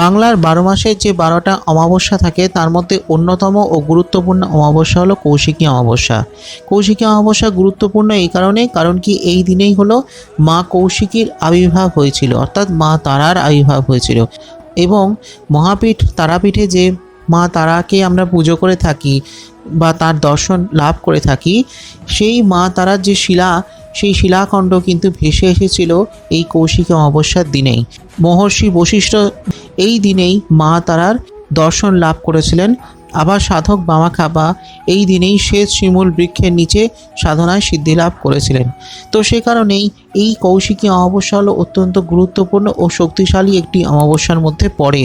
বাংলার বারো মাসের যে বারোটা অমাবস্যা থাকে, তার মধ্যে অন্যতম ও গুরুত্বপূর্ণ অমাবস্যা হলো কৌশিকী অমাবস্যা। কৌশিকী অমাবস্যা গুরুত্বপূর্ণ এই কারণে, কারণ কি এই দিনেই হলো মা কৌশিকীর আবির্ভাব হয়েছিল, অর্থাৎ মা তারার আবির্ভাব হয়েছিল। এবং মহাপীঠ তারাপীঠে যে মা তারাকে আমরা পুজো করে থাকি বা তার দর্শন লাভ করে থাকি, সেই মা তারার যে শিলা, সেই শিলাখণ্ড কিন্তু ভেসে এসেছিল এই কৌশিকী অমাবস্যার দিনেই। মহর্ষি বশিষ্ঠ এই দিনেই মা তারার দর্শন লাভ করেছিলেন। আবার সাধক বামাখাবা এই দিনেই শেষ শিমুল বৃক্ষের নিচে সাধনায় সিদ্ধি লাভ করেছিলেন। তো সে কারণেই এই কৌশিকী অমাবস্যা হলো অত্যন্ত গুরুত্বপূর্ণ ও শক্তিশালী একটি অমাবস্যার মধ্যে পড়ে।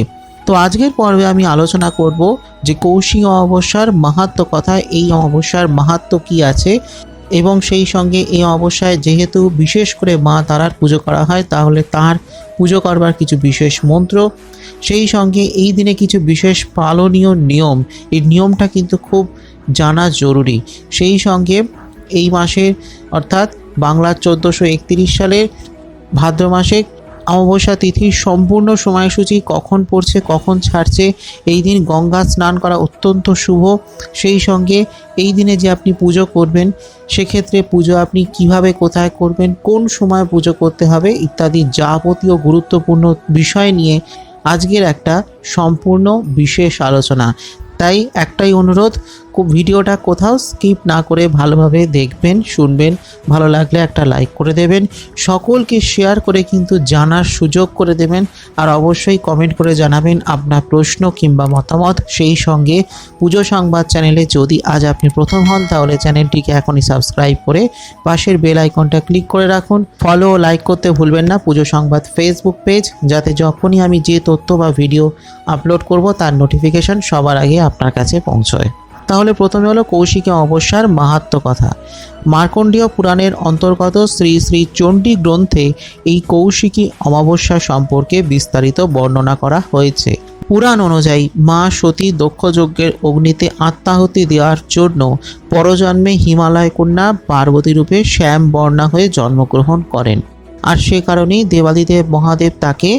তো আজকের পর্বে আমি আলোচনা করব যে কৌশিক অমাবস্যার মাহাত্ম কথা এই অমাবস্যার মাহাত্ম কি আছে এবং সেই সঙ্গে এই অমাবস্যায় যেহেতু বিশেষ করে মা তারার পুজো করা হয়, তাহলে তার পুজো করবার কিছু বিশেষ মন্ত্র। সেই সঙ্গে এই দিনে কিছু বিশেষ পালনীয় নিয়ম। এই নিয়মটা কিন্তু খুব জানা জরুরি। সেই সঙ্গে এই মাসের অর্থাৎ বাংলার চোদ্দোশো একত্রিশ সালের ভাদ্র মাসে অমাবস্যা তিথির সম্পূর্ণ সময়সূচি কখন পড়ছে, কখন ছাড়ছে, এই দিন গঙ্গা স্নান করা অত্যন্ত শুভ। সেই সঙ্গে এই দিনে যে আপনি পুজো করবেন, সেক্ষেত্রে পুজো আপনি কীভাবে, কোথায় করবেন, কোন সময় পুজো করতে হবে, ইত্যাদি যাবতীয় গুরুত্বপূর্ণ বিষয় নিয়ে আজকের একটা সম্পূর্ণ বিশেষ আলোচনা। তাই একটাই অনুরোধ ভিডিওটা কোথাও স্কিপ না করে ভালোভাবে দেখবেন, শুনবেন, ভালো লাগলে একটা লাইক করে দেবেন, সকলকে শেয়ার করে কিন্তু জানার সুযোগ করে দেবেন, আর অবশ্যই কমেন্ট করে জানাবেন আপনার প্রশ্ন কিংবা মতামত। সেই সঙ্গে পুজো সংবাদ চ্যানেলে যদি আজ আপনি প্রথম হন, তাহলে চ্যানেলটিকে এখনই সাবস্ক্রাইব করে পাশের বেল আইকনটা ক্লিক করে রাখুন। ফলো লাইক করতে ভুলবেন না পুজো সংবাদ ফেসবুক পেজ, যাতে যখনই আমি যে তথ্য বা ভিডিও আপলোড করব, তার নোটিফিকেশন সবার আগে আপনার কাছে পৌঁছয়। তাহলে প্রথমে হলো কৌশিকী অমাবস্যার মাহাত্ম কথা। মার্কণ্ডীয় পুরাণের অন্তর্গত শ্রী শ্রী চণ্ডী গ্রন্থে এই কৌশিকী অমাবস্যা সম্পর্কে বিস্তারিত বর্ণনা করা হয়েছে। পুরাণ অনুযায়ী মা সতী দক্ষযজ্ঞের অগ্নিতে আত্মাহুতি দেওয়ার জন্য পরজন্মে হিমালয় কন্যা পার্বতী রূপে শ্যাম বর্ণা হয়ে জন্মগ্রহণ করেন। আর সে কারণেই দেবাদিদেব মহাদেব তাকে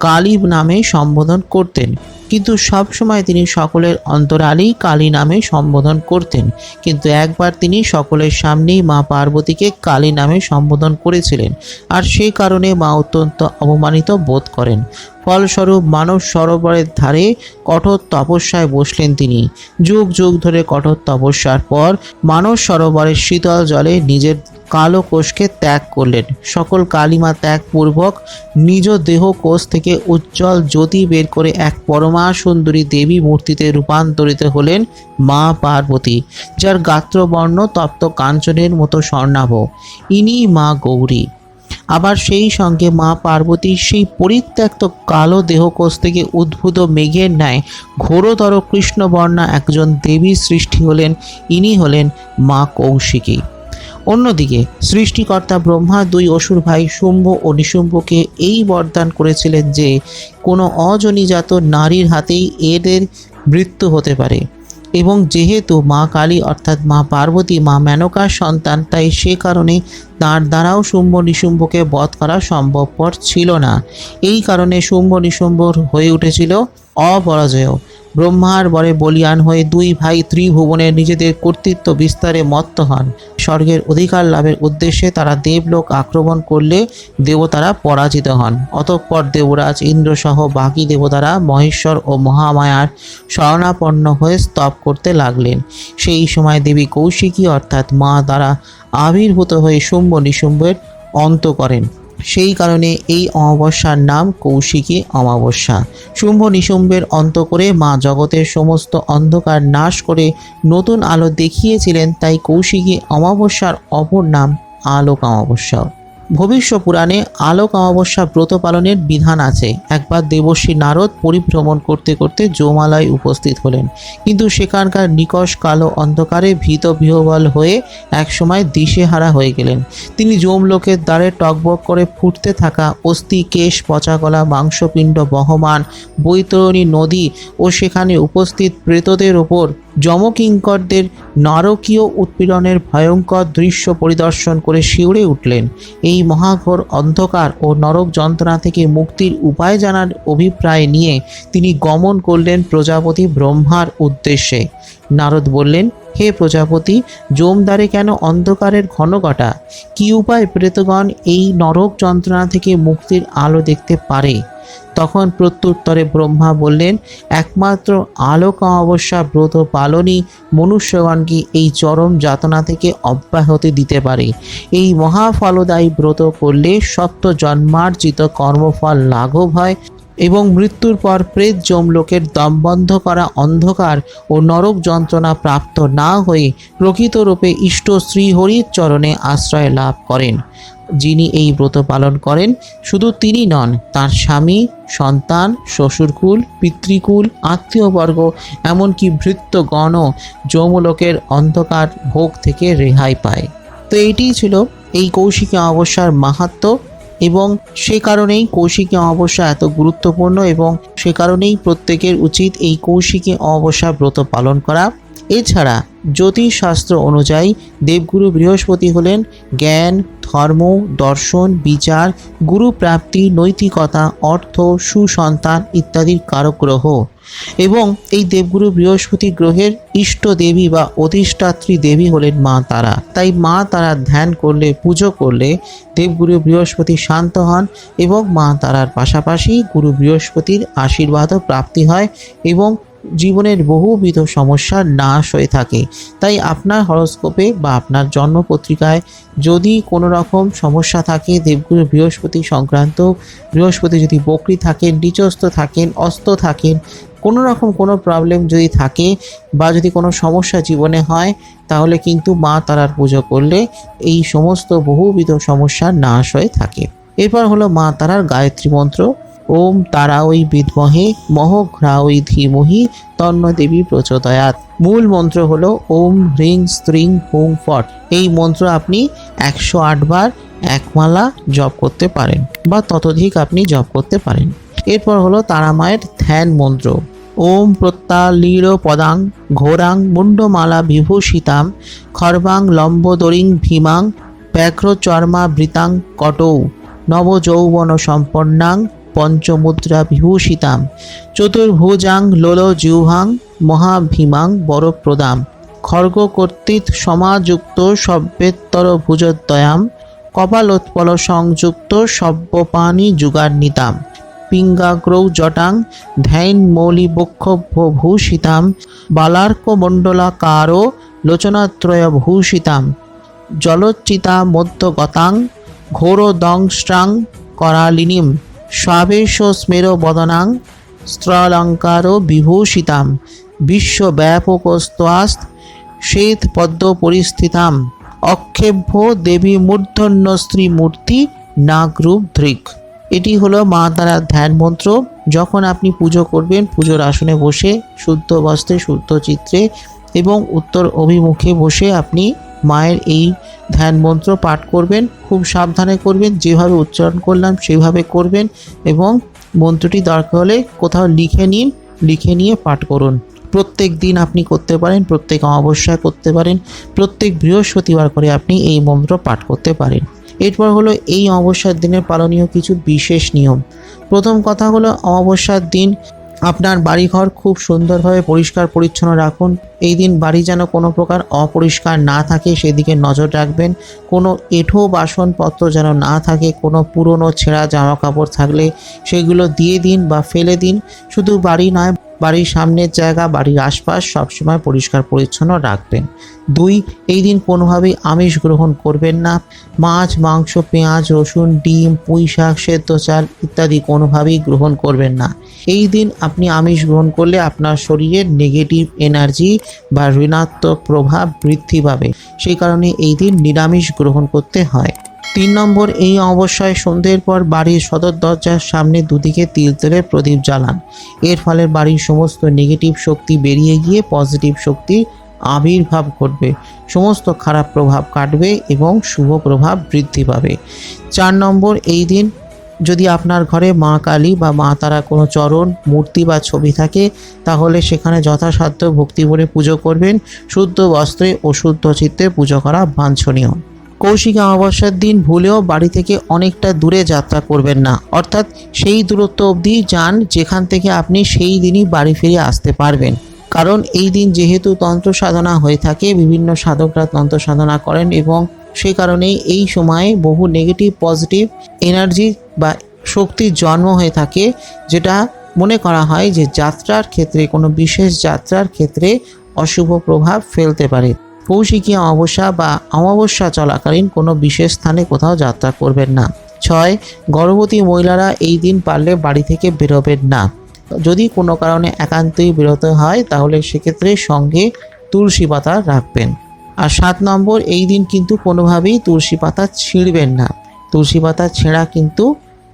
কালী নামে সম্বোধন করতেন। কিন্তু সব সময় তিনি সকলের অন্তরালেই কালী নামে সম্বোধন করতেন। কিন্তু একবার তিনি সকলের সামনেই মা পার্বতীকে কালী নামে সম্বোধন করেছিলেন আর সেই কারণে মা অত্যন্ত অপমানিত বোধ করেন। ফলস্বরূপ মানব সরোবরের ধারে কঠোর তপস্যায় বসলেন তিনি। যুগ যুগ ধরে কঠোর তপস্যার পর মানস সরোবরের শীতল জলে নিজের কালো কোষকে ত্যাগ করলেন। সকল কালিমা ত্যাগপূর্বক নিজ দেহ কোষ থেকে উজ্জ্বল জ্যোতি বের করে এক পরমা সুন্দরী দেবী মূর্তিতে রূপান্তরিত হলেন মা পার্বতী, যার গাত্রবর্ণ তপ্ত কাঞ্চনের মতো স্বর্ণাভ। ইনি মা গৌরী। আবার সেই সঙ্গে মা পার্বতীর সেই পরিত্যক্ত কালো দেহকোষ থেকে উদ্ভূত মেঘের ন্যায় ঘোরতর কৃষ্ণবর্ণা একজন দেবী সৃষ্টি হলেন। ইনি হলেন মা কৌশিকী। অন্যদিকে, সৃষ্টিকর্তা ব্রহ্মা দুই অসুর ভাই শুম্ভ ও নিশুম্ভকে এই বরদান করেছিলেন যে, কোনো অজনীজাত নারীর হাতেই এদের মৃত্যু হতে পারে। এবং যেহেতু মা কালী অর্থাৎ মা পার্বতী, মা মেনকার সন্তান, তাই সে কারণে তার দ্বারাও শুম্ভ নিশুম্ভকে বধ করা সম্ভবপর ছিল না। এই কারণে শুম্ভ নিশুম্ভ হয়ে উঠেছিল অপরাজয়। ব্রহ্মার বরে বলিয়ান হয়ে দুই ভাই ত্রিভুবনের নিজেদের কর্তৃত্ব বিস্তারে মত্ত হন। স্বর্গের অধিকার লাভের উদ্দেশ্যে তারা দেবলোক আক্রমণ করলে দেবতারা পরাজিত হন। অতঃপর দেবরাজ ইন্দ্রসহ বাকি দেবতারা মহেশ্বর ও মহামায়ার শরণাপন্ন হয়ে স্তব করতে লাগলেন। সেই সময় দেবী কৌশিকী অর্থাৎ মা দ্বারা আবির্ভূত হয়ে শুম্ভ নিশুম্ভের অন্ত করেন। সেই কারণে এই অমাবস্যার নাম কৌশিকী অমাবস্যা। শুম্ভ নিশুম্ভের অন্ত করে মা জগতের সমস্ত অন্ধকার নাশ করে নতুন আলো দেখিয়েছিলেন, তাই কৌশিকী অমাবস্যার অপর নাম আলোক অমাবস্যা। ভবিষ্য পুরাণে আলোক অমাবস্যা ব্রত পালনের বিধান আছে। একবার দেবশ্রী নারদ পরিভ্রমণ করতে করতে জৌমালয় উপস্থিত হলেন। কিন্তু সেখানকার নিকষ কালো অন্ধকারে ভীত বিহবল হয়ে একসময় দিশেহারা হয়ে গেলেন। তিনি যমলোকের দ্বারে টকবক করে ফুটতে থাকা অস্থি কেশ, পচাগলা, মাংসপিণ্ড, বহমান, বৈতরণী নদী ও সেখানে উপস্থিত প্রেতদের ওপর যমকিঙ্করদের নারকীয় উৎপীড়নের ভয়ঙ্কর দৃশ্য পরিদর্শন করে শিউরে উঠলেন। এই মহাঘোর অন্ধকার ও নরক যন্ত্রণা থেকে মুক্তির উপায় জানার অভিপ্রায় নিয়ে তিনি গমন করলেন প্রজাপতি ব্রহ্মার উদ্দেশ্যে। নারদ বললেন, হে প্রজাপতি, জমদারে কেন অন্ধকারের ঘনঘটা? কী উপায় প্রেতগণ এই নরক যন্ত্রণা থেকে মুক্তির আলো দেখতে পারে? তখন প্রত্যুত্তরে ব্রহ্মা বললেন, একমাত্র আলোক অমাবস্যা ব্রত পালনই মনুষ্যগণকে এই চরম যাতনা থেকে অব্যাহতি দিতে পারে। এই মহাফলদায়ী ব্রত করলে সত্য জন্মার্জিত কর্মফল লাঘব হয় এবং মৃত্যুর পর প্রেত যমলোকের দমবন্ধ করা অন্ধকার ও নরক যন্ত্রণা প্রাপ্ত না হয়ে প্রকৃতরূপে ইষ্ট শ্রীহরির চরণে আশ্রয় লাভ করেন। যিনি এই ব্রত পালন করেন, শুধু তিনি নন, তার স্বামী, সন্তান, শ্বশুরকুল, পিতৃকুল, আত্মীয়বর্গ, এমনকি ভৃত্যগণও যৌমলোকের অন্ধকার ভোগ থেকে রেহাই পায়। তো এইটিই ছিল এই কৌশিকী অমাবস্যার মাহাত্ম্য এবং সে কারণেই কৌশিকী অমাবস্যা এত গুরুত্বপূর্ণ এবং সে কারণেই প্রত্যেকের উচিত এই কৌশিকী অমাবস্যা ব্রত পালন করা। এছাড়া জ্যোতিষশাস্ত্র অনুযায়ী দেবগুরু বৃহস্পতি হলেন জ্ঞান, ধর্ম, দর্শন, বিচার, গুরু প্রাপ্তি, নৈতিকতা, অর্থ, সুসন্তান ইত্যাদির কারক গ্রহ এবং এই দেবগুরু বৃহস্পতি গ্রহের ইষ্ট দেবী বা অধিষ্ঠাত্রী দেবী হলেন মা তারা। তাই মা তারা ধ্যান করলে, পুজো করলে দেবগুরু বৃহস্পতি শান্ত হন এবং মা তারার পাশাপাশি গুরু বৃহস্পতির আশীর্বাদও প্রাপ্তি হয় এবং জীবনের বহুবিধ সমস্যার নাশ হয়ে থাকে। তাই আপনার হরস্কোপে বা আপনার জন্মপত্রিকায় যদি কোনো রকম সমস্যা থাকে, দেবগুরু বৃহস্পতি সংক্রান্ত, বৃহস্পতি যদি বকরি থাকেন, নিচস্থ থাকেন, অস্ত থাকেন কোনো রকম কোনো প্রবলেম যদি থাকে বা যদি কোনো সমস্যা জীবনে হয়, তাহলে কিন্তু মা তারার পুজো করলে এই সমস্ত বহুবিধ সমস্যার নাশ হয়ে থাকে। এরপর হলো মা তারার গায়ত্রী মন্ত্র। ওম তারা বিদ্মহে মহঘ্রা ওই ধীমহি তন্ন দেবী প্রচোদয়াত। মূল মন্ত্র হলো ওম হ্রিং স্ত্রিং হুং ফট। এই মন্ত্র আপনি একশো বার একমালা জপ করতে পারেন বা ততোধিক আপনি জপ করতে পারেন। এরপর হলো তারা মায়ের ধ্যান মন্ত্র। ওম প্রত্যালীড় পদাং ঘোরাং মুন্ডমালা বিভূষিতাম খর্বাং লম্বোদরিং ভীমাং ব্যাঘ্র চর্মা বৃতাং কটৌ নবযৌবন সম্পন্নাং পঞ্চমুদ্রা বিভূষিতাম চতুর্ভুজাং লোল জিহ্বাং মহাভীমাং বরপ্রদাম। খর্গ কর্তৃক সমাযুক্ত সব্যেত্তর ভুজদ্বয়াম, কপালোৎপল সংযুক্ত সব্যপাণি যুগান্বিতাম। পিঙ্গাগ্রৌ জটাং ধ্যান মৌলি বক্ষ ভূষিতাম বালার্ক মণ্ডলাকারো লোচনাত্রয় ভূষিতাম জলচ্চিতা মধ্যগতাং ঘোরদংষ্ট্রাং করালিনীম। স্বাবেশ স্মের বদনাং স্ত্রালঙ্কার বিভূষিতাম। বিশ্বব্যাপকস্ত্বাস্ত শ্বেত পদ্ম পরিস্থিতাম অক্ষেভ্য দেবী মূর্ধন্য স্ত্রী মূর্তি নাগরূপ ধৃক। এটি হলো মা তারার ধ্যান মন্ত্র। যখন আপনি পুজো করবেন, পুজোর আসনে বসে শুদ্ধ বস্ত্রে, শুদ্ধ চিত্রে এবং উত্তর অভিমুখে বসে আপনি মায়ের এই ধ্যান মন্ত্র পাঠ করবেন, খুব সাবধানে করবেন, যেভাবে উচ্চারণ করলাম সেভাবে করবেন এবং মন্ত্রটি দরকার হলে কোথাও লিখে নিন, লিখে নিয়ে পাঠ করুন। প্রত্যেক দিন আপনি করতে পারেন, প্রত্যেক অমাবস্যায় করতে পারেন, প্রত্যেক বৃহস্পতিবার করে আপনি এই মন্ত্র পাঠ করতে পারেন। এরপর হলো এই অমাবস্যার দিনের পালনীয় কিছু বিশেষ নিয়ম। প্রথম কথা হলো অমাবস্যার দিন আপনার বাড়িঘর খুব সুন্দরভাবে পরিষ্কার পরিচ্ছন্ন রাখুন। এই দিন বাড়ি যেন কোনো প্রকার অপরিষ্কার না থাকে, সেদিকে নজর রাখবেন। কোনো এঁঠো বাসনপত্র যেন না থাকে, কোনো পুরনো ছেঁড়া জামা কাপড় থাকলে সেগুলো দিয়ে দিন বা ফেলে দিন। শুধু বাড়ি নয় বাড়ির সামনের জায়গা, বাড়ির আশপাশ সবসময় পরিষ্কার, পরিচ্ছন্ন রাখবেন। দুই, এই দিন কোনোভাবেই আমিষ গ্রহণ করবেন না। মাছ, মাংস, পেঁয়াজ, রসুন, ডিম, পুঁই শাক, সেদ্ধ চাল ইত্যাদি কোনোভাবেই গ্রহণ করবেন না। এই দিন আপনি আমিষ গ্রহণ করলে আপনার শরীরের নেগেটিভ এনার্জি বা ঋণাত্মক প্রভাব বৃদ্ধি পাবে। সেই কারণে এই দিন নিরামিষ গ্রহণ করতে হয়। তিন নম্বর এই অবশ্যই সন্ধ্যের পর বাড়ির সদর দরজার সামনে দুদিকে তিল তেলের প্রদীপ জ্বালান। এর ফলে বাড়ির সমস্ত নেগেটিভ শক্তি বেরিয়ে গিয়ে পজিটিভ শক্তির আবির্ভাব ঘটবে। সমস্ত খারাপ প্রভাব কাটবে এবং শুভ প্রভাব বৃদ্ধি পাবে। চার নম্বর এই দিন যদি আপনার ঘরে মা কালী বা মা তারা কোনো চরণ, মূর্তি বা ছবি থাকে, তাহলে সেখানে যথাসাধ্য ভক্তি ভরে পুজো করবেন। শুদ্ধ বস্ত্রে ও শুদ্ধ চিত্তে পুজো করা বাঞ্ছনীয়। কৌশিক অমাবস্যার দিন ভুলেও বাড়ি থেকে অনেকটা দূরে যাত্রা করবেন না। অর্থাৎ সেই দূরত্ব অবধি যান যেখান থেকে আপনি সেই দিনই বাড়ি ফিরে আসতে পারবেন। কারণ এই দিন যেহেতু তন্ত্র সাধনা হয়ে থাকে, বিভিন্ন সাধকরা তন্ত্র সাধনা করেন এবং সেই কারণেই এই সময়ে বহু নেগেটিভ পজিটিভ এনার্জি বা শক্তির জন্ম হয়ে থাকে, যেটা মনে করা হয় যে যাত্রার ক্ষেত্রে, কোনো বিশেষ যাত্রার ক্ষেত্রে অশুভ প্রভাব ফেলতে পারে। কৌশিকী অমাবস্যা বা অমাবস্যা চলাকালীন কোনো বিশেষ স্থানে কোথাও যাত্রা করবেন না। ছয়, গর্ভবতী মহিলারা এই দিন পারলে বাড়ি থেকে বেরোবেন না। যদি কোনো কারণে একান্তই বিরত হয়, তাহলে সেক্ষেত্রে সঙ্গে তুলসী পাতা রাখবেন। আর সাত নম্বর, এই দিন কিন্তু কোনোভাবেই তুলসী পাতা ছিঁড়বেন না। তুলসী পাতা ছেঁড়া কিন্তু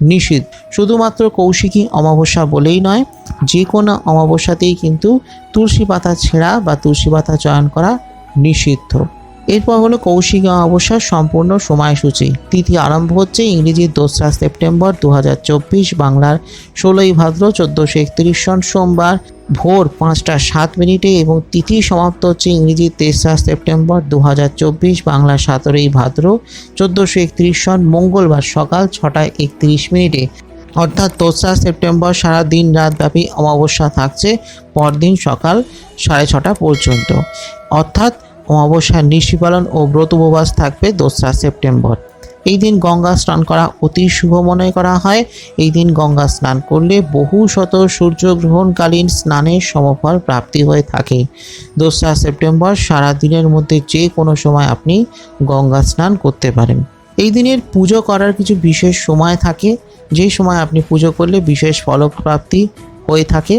নিষিদ্ধ। শুধুমাত্র কৌশিকী অমাবস্যা বলেই নয়, যে কোনো অমাবস্যাতেই কিন্তু তুলসী পাতা ছেঁড়া বা তুলসী পাতা চয়ন করা নিষিদ্ধ। এরপর হলো কৌশিক অমাবস্যার সম্পূর্ণ সময়সূচি। তিথি আরম্ভ হচ্ছে ইংরেজির দোসরা সেপ্টেম্বর দু হাজার চব্বিশ বাংলার ষোলোই ভাদ্র চোদ্দোশো একত্রিশ সন সোমবার ভোর পাঁচটা সাত মিনিটে এবং তিথি সমাপ্ত হচ্ছে ইংরেজি তেসরা সেপ্টেম্বর দু বাংলা সতেরোই ভাদ্র চোদ্দোশো একত্রিশ সন মঙ্গলবার সকাল ছটা একত্রিশ মিনিটে। অর্থাৎ দোসরা সেপ্টেম্বর সারা দিন রাতব্যাপী অমাবস্যা থাকছে, পরদিন সকাল সাড়ে ছটা পর্যন্ত। অর্থাৎ অমাবস্যার নিশি পালন ও ব্রত উপবাস থাকবে দোসরা সেপ্টেম্বর। এই দিন গঙ্গা স্নান করা অতি শুভ মনে করা হয়। এই দিন গঙ্গা স্নান করলে বহু শত সূর্যগ্রহণকালীন স্নানের সমফল প্রাপ্তি হয়ে থাকে। দোসরা সেপ্টেম্বর সারা দিনের মধ্যে যে কোনো সময় আপনি গঙ্গা স্নান করতে পারেন। এই দিনের পুজো করার কিছু বিশেষ সময় থাকে। যে সময় আপনি পুজো করলে বিশেষ ফলপ্রাপ্তি হয়ে থাকে।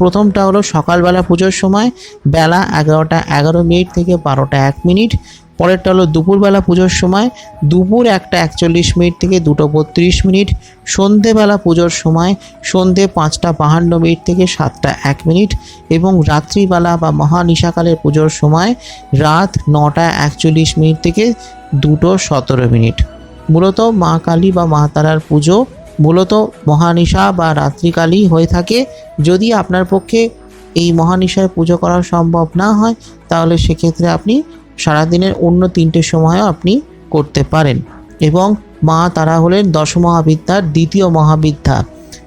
প্রথমটা হলো সকালবেলা পুজোর সময় বেলা এগারোটা এগারো মিনিট থেকে বারোটা এক মিনিট। পরেরটা হলো দুপুরবেলা পুজোর সময় দুপুর একটা একচল্লিশ মিনিট থেকে দুটো বত্রিশ মিনিট। সন্ধেবেলা পুজোর সময় সন্ধে পাঁচটা বাহান্ন মিনিট থেকে সাতটা এক মিনিট। এবং রাত্রিবেলা বা মহানিশাকালের পুজোর সময় রাত নটা একচল্লিশ মিনিট থেকে দুটো সতেরো মিনিট। মূলত মা কালী বা মা তারার পুজো মূলত মহানিশা বা রাত্রিকালই হয়ে থাকে। যদি আপনার পক্ষে এই মহানিশায় পুজো করা সম্ভব না হয়, তাহলে সেক্ষেত্রে আপনি সারাদিনের অন্য তিনটে সময়ও আপনি করতে পারেন। এবং মা তারা হলেন দশমহাবিদ্যার দ্বিতীয় মহাবিদ্যা।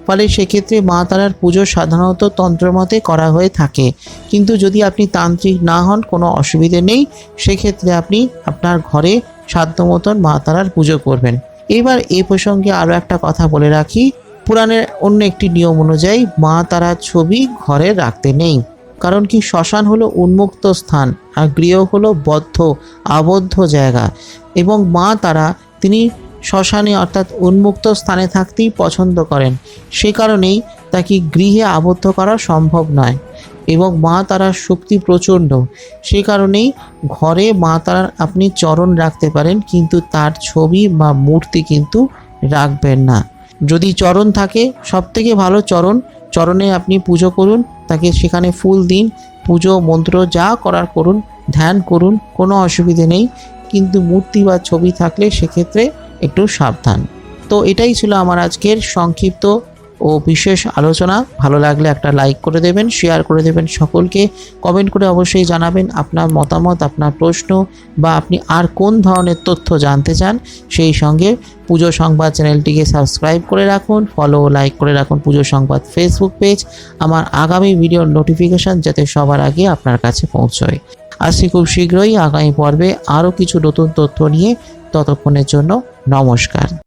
ফলে সেক্ষেত্রে মা তারার পুজো সাধারণত তন্ত্রমতে করা হয়ে থাকে। কিন্তু যদি আপনি তান্ত্রিক না হন, কোনো অসুবিধে নেই। সেক্ষেত্রে আপনি আপনার ঘরে সাধ্য মতন মা তারার পুজো করবেন। এবার এই প্রসঙ্গে আরও একটা কথা বলে রাখি। পুরাণের অন্য একটি নিয়ম অনুযায়ী মা তারা ছবি ঘরে রাখতে নেই। কারণ কি শ্মশান হলো উন্মুক্ত স্থান, আর গৃহ হলো বদ্ধ, আবদ্ধ জায়গা। এবং মা তারা, তিনি শ্মশানে অর্থাৎ উন্মুক্ত স্থানে থাকতেই পছন্দ করেন। সে কারণেই তাকে গৃহে আবদ্ধ করা সম্ভব নয়। এবং মা তারার শক্তি প্রচণ্ড। সে কারণেই ঘরে মা তারার আপনি চরণ রাখতে পারেন, কিন্তু তার ছবি বা মূর্তি কিন্তু রাখবেন না। যদি চরণ থাকে সব থেকে ভালো চরণ, চরণে আপনি পুজো করুন, তাকে সেখানে ফুল দিন, পুজো, মন্ত্র যা করার করুন, ধ্যান করুন, কোনো অসুবিধে নেই, কিন্তু মূর্তি বা ছবি থাকলে সেক্ষেত্রে একটু সাবধান। তো এটাই ছিল আমার আজকের সংক্ষিপ্ত ও বিশেষ আলোচনা, ভালো লাগলে একটা লাইক করে দেবেন শেয়ার করে দেবেন সকলকে কমেন্ট করে অবশ্যই জানাবেন আপনার মতামত, আপনার প্রশ্ন, বা আপনি আর কোন ধরনের তথ্য জানতে চান, সেই সঙ্গে পুজো সংবাদ চ্যানেলটিকে সাবস্ক্রাইব করে রাখুন ফলো লাইক করে রাখুন পুজো সংবাদ ফেসবুক পেজ আমার আগামী ভিডিওর নোটিফিকেশান যাতে সবার আগে আপনার কাছে পৌঁছয়। আসছি খুব শীঘ্রই, আগামী পর্বে আরও কিছু নতুন তথ্য নিয়ে, ততক্ষণের জন্য নমস্কার।